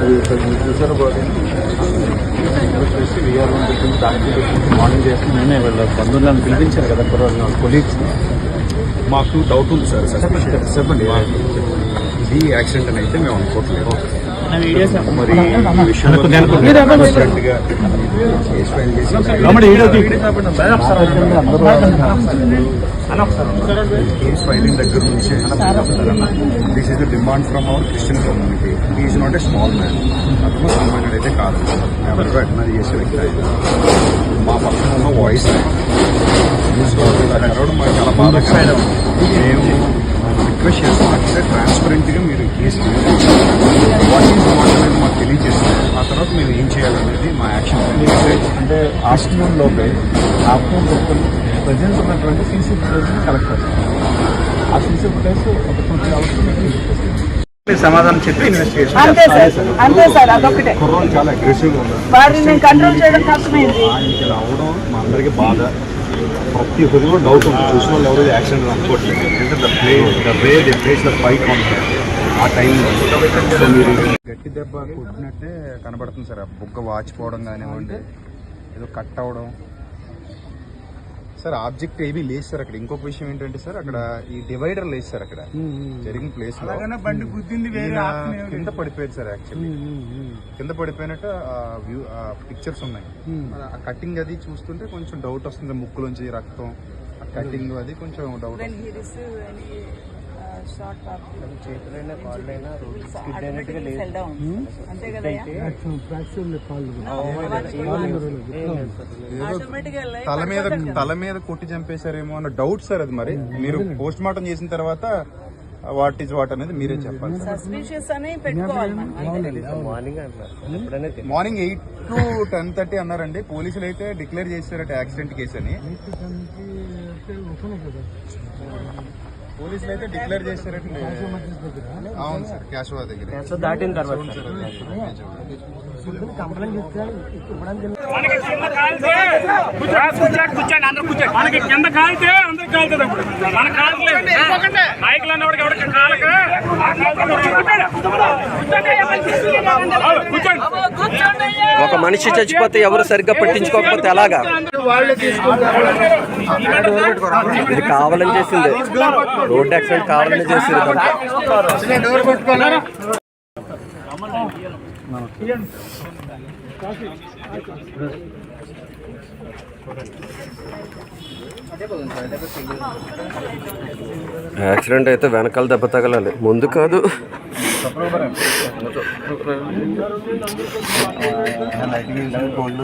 అది చూసారు వచ్చేసి విఆర్ దానికి మార్నింగ్ చేసి నేనే వెళ్ళ బంధువులను పిలిపించారు కదా కుర్రోళ్ళు కొలీగ్స్ మాకు డౌట్ ఉంది సార్. చెప్పండి ఇది యాక్సిడెంట్ అని అయితే మేము అనుకోవట్లేదు మరి చేసి కేసు ఫైలింగ్ దగ్గర నుంచి this is the demand from our Christian community is not a small man అతను సామాన్యుడు అయితే కాదు. ఎవరికో అడ్మైర్ చేసే వ్యక్తి మా పక్కన ఉన్న వాయిస్ అరవడం మాకు చాలా బాధాకరం మేము రిక్వెస్ట్ చేస్తాం అంటే ట్రాన్స్పరెంట్గా మీరు కేసు వాట్ ఈస్ వాట్ అనేది మాకు తెలియజేస్తే ఆ తర్వాత మేము ఏం చేయాలనేది మా యాక్షన్ అంటే ఆఫ్టర్నూన్ లోపే ఆఫ్టర్నూన్ ప్రజెన్స్ ఉన్నటువంటి సీసీ ఫుటేజ్ కలెక్ట్ చేస్తాం ఆ సీసీ ఫుటేజ్ ఒక టూ త్రీ అవర్స్ సమాధానం చెప్పి ఇన్వెస్టిగేషన్ అంతే సార్ అంతే సార్ అదొకటే కుర్రోళ్ళు చాలా అగ్రెసివ్గా ఉన్నారు వారిని కంట్రోల్ చేయడం కష్టమైంది. ఆయనకి రావడం మా అందరికీ బాధ. ప్రతి కూడా డౌట్ ఉంది. చూసిన వాళ్ళు ఎవరు యాక్సిడెంట్ అనుకోవట్లేదు. ఎందుకంటే the play the way the place the fight ఆ టైంలో సో మీరు గట్టి దెబ్బ కొట్టినట్టే కనబడుతుంది సార్. ఆ బుగ్గ వాచిపోవడం కానివ్వండి ఏదో కట్ అవడం సార్ ఆబ్జెక్ట్ ఏమీ లేదు సార్ అక్కడ. ఇంకొక విషయం ఏంటంటే సార్ అక్కడ ఈ డివైడర్ లేదు సార్ అక్కడ. జరిగిన ప్లేస్ బండి గుద్దింది. కింద పడిపోయాడు సార్ యాక్చువల్లీ కింద పడిపోయినట్టు ఆ వ్యూ ఆ పిక్చర్స్ ఉన్నాయి. ఆ కటింగ్ అది చూస్తుంటే కొంచెం డౌట్ వస్తుంది ముక్కులోంచి రక్తం. ఆ కటింగ్ అది కొంచెం డౌట్ చేతులైనా కాళ్ళైనా. అంతే గా life తల మీద. తల మీద కొట్టి చంపేశారేమో అన్న డౌట్ సార్ అది మరి. మీరు పోస్ట్ మార్టం చేసిన తర్వాత వాట్ ఈజ్ వాట్ అనేది మీరే చెప్పాలి సార్ సస్పిషియస్ అని పెట్టుకోవాలి. Morning. Morning eight to ten thirty అన్నారండి. పోలీసులు అయితే డిక్లేర్ చేశారట యాక్సిడెంట్ కేసు అని. పోలీసులు అయితే డిక్లేర్ చేశారటండి అవును సార్ క్యాష్ దగ్గర. సో దాటిన తర్వాత మనకి కింద కాలితే కూర్చోండి కూర్చోండి అందరూ కూర్చోండి మనకి కింద కాలితే అందరూ కాలుతుంది అప్పుడు. మన కాలట్లేదు నాయకులు అన్నవాడికి ఎవరికి కాలక కూర్చోండి. ఒక మనిషి చచ్చిపోతే ఎవరు సరిగ్గా పట్టించుకోకపోతే ఎలాగా? ఇది కావాలని చేసింది. రోడ్ యాక్సిడెంట్ కావాలని చేసింది. యాక్సిడెంట్ అయితే వెనకాల దెబ్బ తగలాలి. ముందు కాదు. Lighting cold